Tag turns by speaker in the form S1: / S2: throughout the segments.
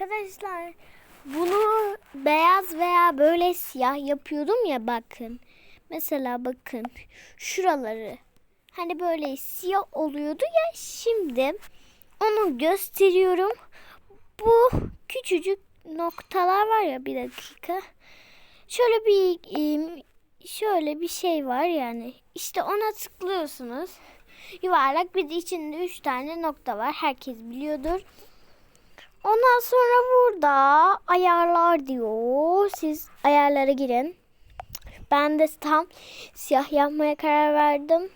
S1: Arkadaşlar bunu beyaz veya böyle siyah yapıyordum ya bakın. Mesela bakın şuraları. Hani böyle siyah oluyordu ya şimdi onu gösteriyorum. Bu küçücük noktalar var ya bir dakika. Şöyle bir şöyle bir şey var yani. İşte ona tıklıyorsunuz. Yuvarlak bir de içinde üç tane nokta var. Herkes biliyordur. Ondan sonra burada ayarlar diyor. Siz ayarlara girin. Ben de tam siyah yapmaya karar verdim.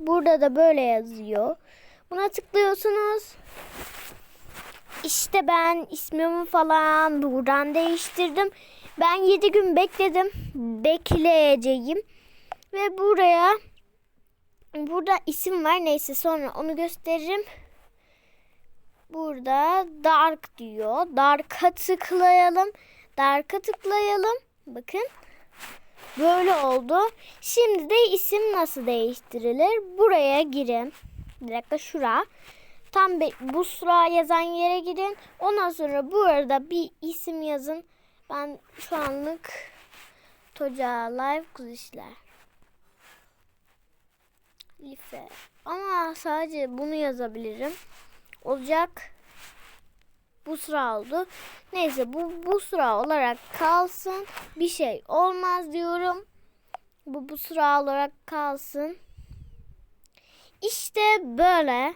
S1: Burada da böyle yazıyor. Buna tıklıyorsunuz. İşte ben ismimi falan buradan değiştirdim. Ben 7 gün bekledim. Bekleyeceğim. Ve buraya burada isim var. Neyse sonra onu gösteririm. Burada dark diyor. Dark'a tıklayalım. Dark'a tıklayalım. Bakın. Böyle oldu. Şimdi de isim nasıl değiştirilir? Buraya girin. Bir dakika şura. Tam bu sıra yazan yere girin. Ondan sonra burada bir isim yazın. Ben şu anlık Toca Live Kuz işler. Life. Ama sadece bunu yazabilirim. Olacak. Bu sıra oldu. Neyse bu bu sıra olarak kalsın. Bir şey olmaz diyorum. Bu bu sıra olarak kalsın. İşte böyle.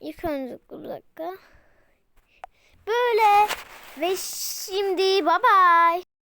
S1: İlk önce bir dakika. Böyle. Ve şimdi bye bye.